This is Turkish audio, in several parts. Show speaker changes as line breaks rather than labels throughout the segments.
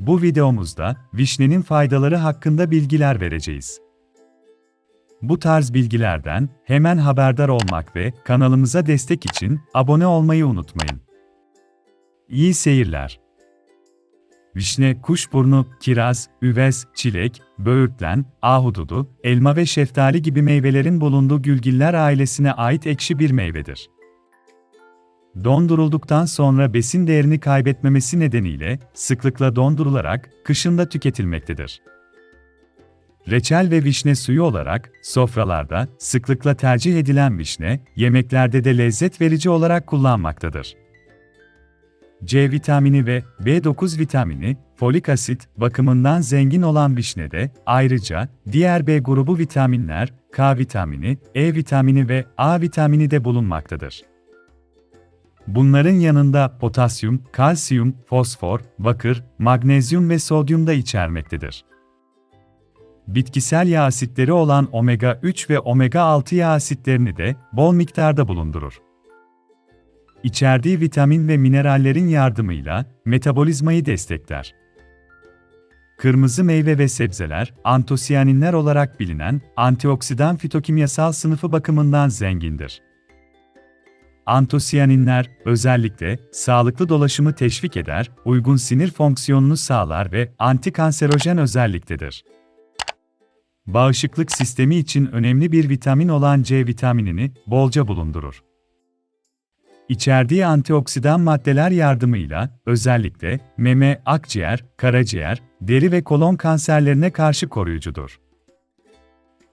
Bu videomuzda vişnenin faydaları hakkında bilgiler vereceğiz. Bu tarz bilgilerden hemen haberdar olmak ve kanalımıza destek için abone olmayı unutmayın. İyi seyirler. Vişne, kuşburnu, kiraz, üvez, çilek, böğürtlen, ahududu, elma ve şeftali gibi meyvelerin bulunduğu gülgiller ailesine ait ekşi bir meyvedir. Dondurulduktan sonra besin değerini kaybetmemesi nedeniyle sıklıkla dondurularak kışında tüketilmektedir. Reçel ve vişne suyu olarak sofralarda sıklıkla tercih edilen vişne, yemeklerde de lezzet verici olarak kullanmaktadır. C vitamini ve B9 vitamini, folik asit bakımından zengin olan vişnede, ayrıca diğer B grubu vitaminler, K vitamini, E vitamini ve A vitamini de bulunmaktadır. Bunların yanında potasyum, kalsiyum, fosfor, bakır, magnezyum ve sodyum da içermektedir. Bitkisel yağ asitleri olan omega 3 ve omega 6 yağ asitlerini de bol miktarda bulundurur. İçerdiği vitamin ve minerallerin yardımıyla metabolizmayı destekler. Kırmızı meyve ve sebzeler, antosiyaninler olarak bilinen antioksidan fitokimyasal sınıfı bakımından zengindir. Antosiyaninler özellikle sağlıklı dolaşımı teşvik eder, uygun sinir fonksiyonunu sağlar ve antikanserojen özelliktedir. Bağışıklık sistemi için önemli bir vitamin olan C vitaminini bolca bulundurur. İçerdiği antioksidan maddeler yardımıyla özellikle meme, akciğer, karaciğer, deri ve kolon kanserlerine karşı koruyucudur.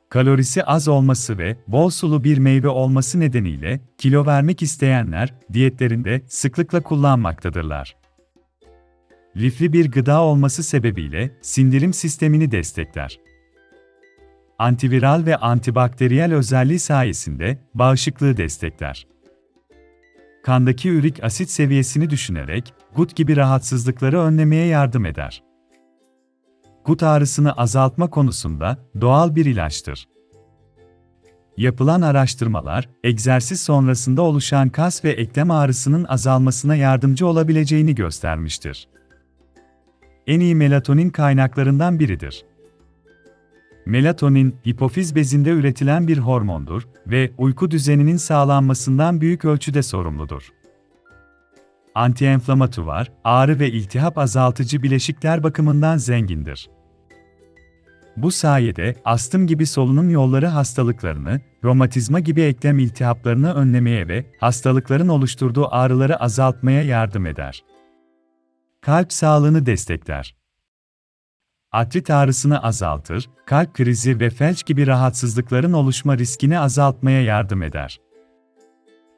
Kalorisi az olması ve bol sulu bir meyve olması nedeniyle kilo vermek isteyenler diyetlerinde sıklıkla kullanmaktadırlar. Lifli bir gıda olması sebebiyle sindirim sistemini destekler. Antiviral ve antibakteriyel özelliği sayesinde bağışıklığı destekler. Kandaki ürik asit seviyesini düşünerek gut gibi rahatsızlıkları önlemeye yardım eder gut ağrısını azaltma konusunda doğal bir ilaçtır. Yapılan araştırmalar, egzersiz sonrasında oluşan kas ve eklem ağrısının azalmasına yardımcı olabileceğini göstermiştir. En iyi melatonin kaynaklarından biridir. Melatonin, hipofiz bezinde üretilen bir hormondur ve uyku düzeninin sağlanmasından büyük ölçüde sorumludur antienflamatuvar, ağrı ve iltihap azaltıcı bileşikler bakımından zengindir. Bu sayede astım gibi solunum yolları hastalıklarını, romatizma gibi eklem iltihaplarını önlemeye ve hastalıkların oluşturduğu ağrıları azaltmaya yardım eder. Kalp sağlığını destekler. Artrit ağrısını azaltır, kalp krizi ve felç gibi rahatsızlıkların oluşma riskini azaltmaya yardım eder.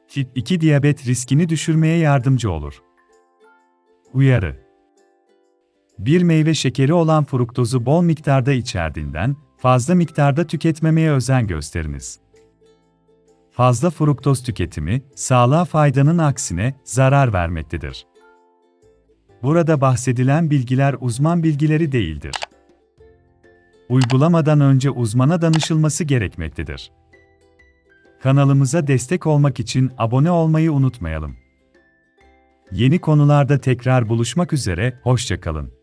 Tip 2 diyabet riskini düşürmeye yardımcı olur. Uyarı Bir meyve şekeri olan fruktozu bol miktarda içerdiğinden, fazla miktarda tüketmemeye özen gösteriniz. Fazla fruktoz tüketimi, sağlığa faydanın aksine zarar vermektedir. Burada bahsedilen bilgiler uzman bilgileri değildir. Uygulamadan önce uzmana danışılması gerekmektedir. Kanalımıza destek olmak için abone olmayı unutmayalım. Yeni konularda tekrar buluşmak üzere, hoşçakalın.